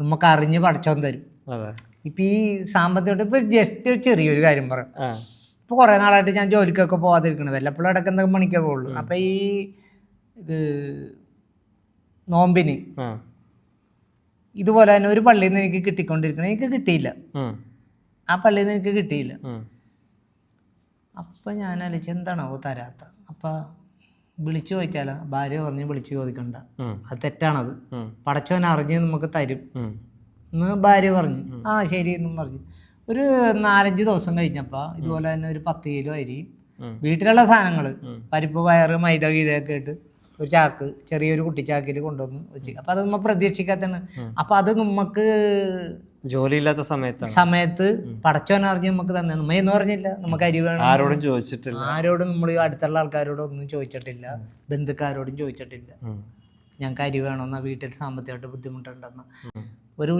നമുക്ക് അറിഞ്ഞ് പഠിച്ചോൻ തരും. ഇപ്പൊ ഈ സാമ്പത്തികമായിട്ട് ഇപ്പൊ ജസ്റ്റ് ചെറിയൊരു കാര്യം പറയാം ഇപ്പൊ കുറെ നാളായിട്ട് ഞാൻ ജോലിക്കൊക്കെ പോകാതിരിക്കണം വല്ലപ്പോഴും ഇടയ്ക്ക് എന്തൊക്കെ പണിക്കേ പോകുള്ളൂ അപ്പൊ ഈ ഇത് നോമ്പിന് ഇതുപോലെ തന്നെ ഒരു പള്ളിയിൽ നിന്ന് എനിക്ക് കിട്ടിക്കൊണ്ടിരിക്കണം എനിക്ക് കിട്ടിയില്ല. ആ പള്ളിയിൽ നിന്ന് എനിക്ക് കിട്ടിയില്ല. അപ്പൊ അപ്പം ഞാൻ അലിച്ച് എന്താണാവോ തരാത്ത. അപ്പം വിളിച്ചു ചോദിച്ചാലോ? ഭാര്യ പറഞ്ഞ് വിളിച്ചു ചോദിക്കണ്ട. അത് തെറ്റാണത്. പടച്ചോൻ അറിഞ്ഞ് നമുക്ക് തരും. എന്ന് ഭാര്യ പറഞ്ഞു. ആ ശരി എന്നും പറഞ്ഞു. ഒരു നാലഞ്ച് ദിവസം കഴിഞ്ഞപ്പോൾ ഇതുപോലെ തന്നെ ഒരു പത്ത് കിലോ അരി വീട്ടിലുള്ള സാധനങ്ങൾ പരിപ്പ് പയറ് മൈദ ഗീതയൊക്കെ ഇട്ട് ഒരു ചാക്ക് ചെറിയൊരു കുട്ടിച്ചാക്കിൽ കൊണ്ടുവന്ന് വെച്ച്. അപ്പം അത് നമ്മ പ്രതീക്ഷിക്കാത്തതാണ്. അപ്പം അത് നമുക്ക് ജോലിയില്ലാത്ത സമയത്താണ്. സമയത്ത് പടച്ചോൻ അറിഞ്ഞ് നമുക്ക് തന്നെ നമ്മ എന്ന് പറഞ്ഞില്ല. നമുക്ക് അരി വേണം. ആരോടും ചോദിച്ചിട്ടില്ല. ആരോടും നമ്മൾ അടുത്തുള്ള ആൾക്കാരോടും ഒന്നും ചോദിച്ചിട്ടില്ല. ബന്ധുക്കാരോടും ചോദിച്ചിട്ടില്ല. ഞങ്ങൾക്ക് അരി വേണമെന്നാ വീട്ടിൽ സാമ്പത്തികമായിട്ട് ബുദ്ധിമുട്ടുണ്ടെന്ന. ഒരു